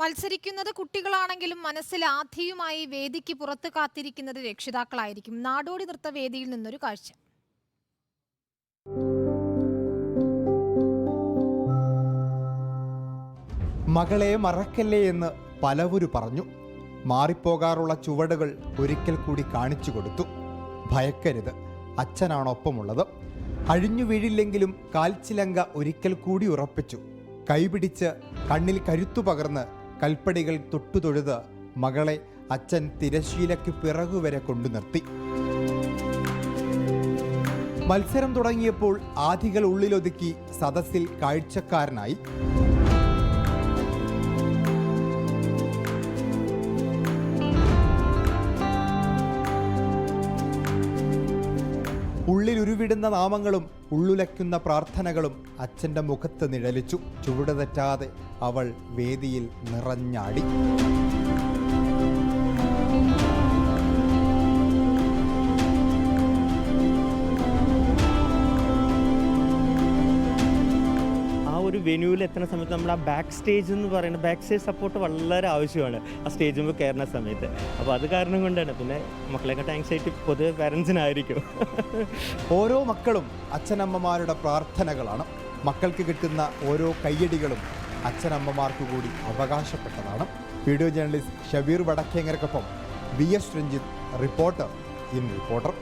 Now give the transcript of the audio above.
മത്സരിക്കുന്നത് കുട്ടികളാണെങ്കിലും മനസ്സിൽ ആധിയുമായി വേദിക്ക് പുറത്ത് കാത്തിരിക്കുന്നത് രക്ഷിതാക്കളായിരിക്കും. നാടോടി നൃത്ത വേദിയിൽ നിന്നൊരു കാഴ്ച. മകളെ മറക്കല്ലേ എന്ന് പലവരു പറഞ്ഞു. മാറിപ്പോകാറുള്ള ചുവടുകൾ ഒരിക്കൽ കൂടി കാണിച്ചു കൊടുത്തു. ഭയക്കരുത്. അച്ഛനാണൊപ്പമുള്ളത്. അഴിഞ്ഞു വീഴില്ലെങ്കിലും കാൽച്ചിലങ്ക ഒരിക്കൽ കൂടി ഉറപ്പിച്ചു. കൈപിടിച്ച് കണ്ണിൽ കരുത്തു പകർന്ന് കൽപ്പടികൾ തൊട്ടുതൊഴുത് മകളെ അച്ഛൻ തിരശീലയ്ക്ക് പിറകുവരെ കൊണ്ടു നിർത്തി. മത്സരം തുടങ്ങിയപ്പോൾ ആധികൾ ഉള്ളിലൊതുക്കി സദസ്സിൽ കാഴ്ചക്കാരനായി. ഉള്ളിലുരുവിടുന്ന നാമങ്ങളും ഉള്ളുലയ്ക്കുന്ന പ്രാർത്ഥനകളും അച്ഛന്റെ മുഖത്ത് നിഴലിച്ചു. ചുവട് തെറ്റാതെ അവൾ വേദിയിൽ നിറഞ്ഞാടി. വെന്യൂവിൽ എത്തുന്ന സമയത്ത് നമ്മൾ ആ ബാക്ക് സ്റ്റേജ് എന്ന് പറയുന്ന ബാക്ക് സ്റ്റേജ് സപ്പോർട്ട് വളരെ ആവശ്യമാണ് ആ സ്റ്റേജ് മുമ്പ് കയറുന്ന സമയത്ത്. അപ്പോൾ അത് കാരണം കൊണ്ടാണ്. പിന്നെ മക്കളെക്കാട്ട് ആങ്സൈറ്റി പൊതുവെ പാരൻസിനായിരിക്കും ഓരോ മക്കളും അച്ഛനമ്മമാരുടെ പ്രാർത്ഥനകളാണ്. മക്കൾക്ക് കിട്ടുന്ന ഓരോ കയ്യടികളും അച്ഛനമ്മമാർക്ക് കൂടി അവകാശപ്പെട്ടതാണ്. Video journalist Shabeer വടക്കേങ്ങരക്കൊപ്പം V S Ranjith reporter in Reporter.